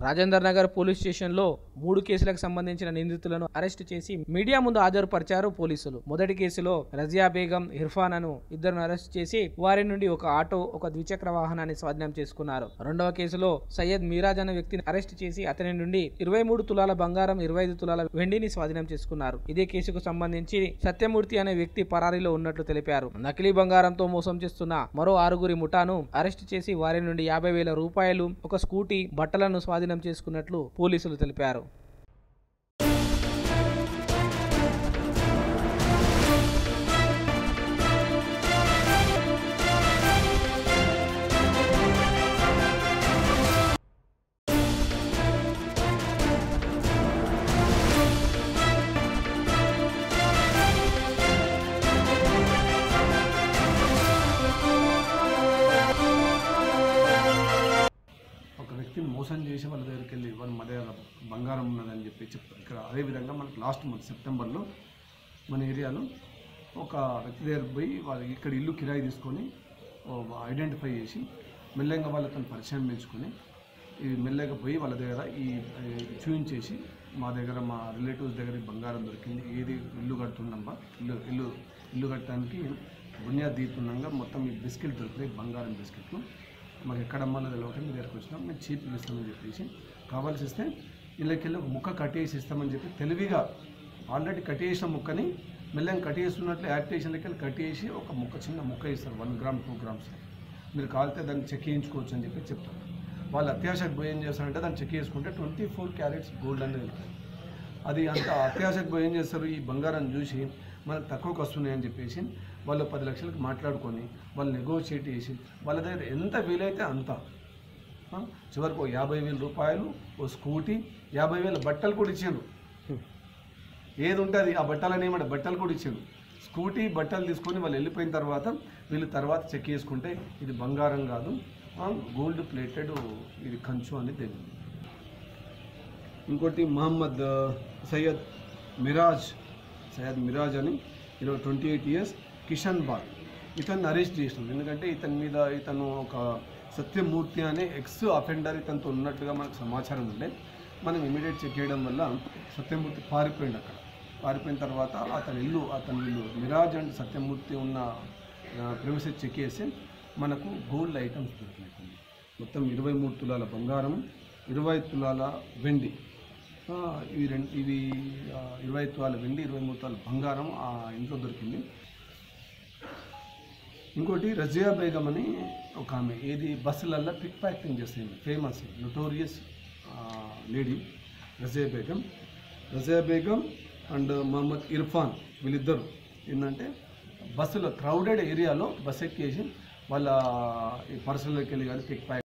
Rajender Nagar police స్టేషన్లో మూడు కేసులకు సంబంధించిన నిందితులను అరెస్టు చేసి మీడియా ముందు హాజరుపరిచారు పోలీసులు. మొదటి కేసులో రజియా బేగం ఇర్ఫాన్ అను ఇద్దరును అరెస్ట్ చేసి వారి నుండి ఒక ఆటో ఒక ద్విచక్ర వాహనాన్ని స్వాధీనం చేసుకున్నారు. రెండవ కేసులో సయ్యద్ మీరాజ్ అనే వ్యక్తిని అరెస్ట్ చేసి అతని నుండి ఇరవై మూడు తులాల బంగారం ఇరవై ఐదు తులాల వెండిని స్వాధీనం చేసుకున్నారు. ఇదే కేసుకు సంబంధించి సత్యమూర్తి అనే వ్యక్తి పరారీలో ఉన్నట్లు తెలిపారు. నకిలీ బంగారంతో మోసం చేస్తున్న మరో ఆరుగురి ముఠాను అరెస్ట్ చేసి వారి నుండి యాభై వేల రూపాయలు ఒక స్కూటీ బట్టలను స్వాధీనం చేసుకున్నట్లు పోలీసులు తెలిపారు. మోసం చేసి వాళ్ళ దగ్గరికి వెళ్ళి వాళ్ళ మా దగ్గర బంగారం ఉన్నదని చెప్పి చెప్తారు. ఇక్కడ అదేవిధంగా మనకు లాస్ట్ మంత్ సెప్టెంబర్లో మన ఏరియాలో ఒక వ్యక్తి దగ్గర పోయి వాళ్ళు ఇక్కడ ఇల్లు కిరాయి తీసుకొని ఐడెంటిఫై చేసి మెల్లగా వాళ్ళతో పరిచయం పెంచుకొని ఈ మెల్లగా పోయి వాళ్ళ దగ్గర ఈ చూపించేసి మా దగ్గర మా రిలేటివ్స్ దగ్గర బంగారం దొరికింది. ఏది ఇల్లు కడుతున్నాంబా ఇల్లు ఇల్లు ఇల్లు కట్టడానికి బునియాద్ దీతున్నాగా మొత్తం ఈ బిస్కెట్ దొరికినాయి బంగారం బిస్కెట్లు. మాకు ఎక్కడ అమ్మాలో తెలియక మీ దగ్గరకు వచ్చినాం మేము చీప్ ఇస్తామని చెప్పేసి కావాల్సి ఇస్తే ఇళ్ళకెళ్ళి ఒక ముక్క కట్టేసి ఇస్తామని చెప్పి తెలివిగా ఆల్రెడీ కట్టేసిన ముక్కని మెల్లగా కట్టేస్తున్నట్లు యాక్టేషన్లకి వెళ్ళి కట్టేసి ఒక ముక్క చిన్న ముక్క ఇస్తారు. One gram two grams. మీరు కాలితే దాన్ని చెక్ చేయించుకోవచ్చు అని చెప్పి చెప్తారు. వాళ్ళు అత్యాశకు పోయి ఏం చేస్తారంటే దాన్ని చెక్ చేసుకుంటే ట్వంటీ ఫోర్ క్యారెట్స్ గోల్డ్ అనేది వెళ్తాయి. అది అంత అత్యాశకు ఏం చేస్తారు? ఈ బంగారం చూసి మనకు తక్కువకి వస్తున్నాయి అని చెప్పేసి వాళ్ళు పది లక్షలకు మాట్లాడుకొని వాళ్ళు నెగోషియేట్ చేసి వాళ్ళ దగ్గర ఎంత వీలైతే అంత. చివరికి యాభై వేల రూపాయలు ఓ స్కూటీ యాభై వేల బట్టలు కూడా ఇచ్చాను ఏది ఉంటుంది ఆ బట్టలని ఏమంటే బట్టలు కూడా ఇచ్చాను స్కూటీ బట్టలు తీసుకొని వాళ్ళు వెళ్ళిపోయిన తర్వాత వీళ్ళు తర్వాత చెక్ చేసుకుంటే ఇది బంగారం కాదు గోల్డ్ ప్లేటెడ్ ఇది కంచు అని తెలియదు. ఇంకోటి మహమ్మద్ సయ్యద్ మిరాజ్ సయ్యద్ మిరాజ్ అని. ఇరవై twenty eight years Kishan Bagh ఇతన్ని అరెస్ట్ చేసినాం. ఎందుకంటే ఇతని మీద ఇతను ఒక సత్యమూర్తి అనే ఎక్స్ అఫెండర్ ఇతనితో ఉన్నట్టుగా మనకు సమాచారం ఉండే. మనం ఇమీడియట్ చెక్ చేయడం వల్ల సత్యమూర్తి పారిపోయింది అక్కడ. పారిపోయిన తర్వాత అతని ఇల్లు అతని ఇల్లు మిరాజ్ అండ్ సత్యమూర్తి ఉన్న ప్రిమిసెస్ చెక్ చేసి మనకు గోల్డ్ ఐటమ్స్ దొరికినట్టుంది మొత్తం ఇరవై మూడు తులాల బంగారం ఇరవై తులాల వెండి. ఇవి రెండు ఇవి ఇరవై తులాల వెండి ఇరవై మూడు తులాల బంగారం ఆ ఇంట్లో దొరికింది. ఇంకోటి రజియా బేగం అని ఒక ఆమె ఏది బస్సులల్లో పిక్ ప్యాకింగ్ చేస్తుంది famous notorious lady Razia Begum. Razia Begum and Mohammed Irfan వీళ్ళిద్దరు ఏంటంటే బస్సులో క్రౌడెడ్ ఏరియాలో బస్ ఎక్కేసి వాళ్ళ ఈ వెళ్ళి కానీ పిక్ ప్యాక్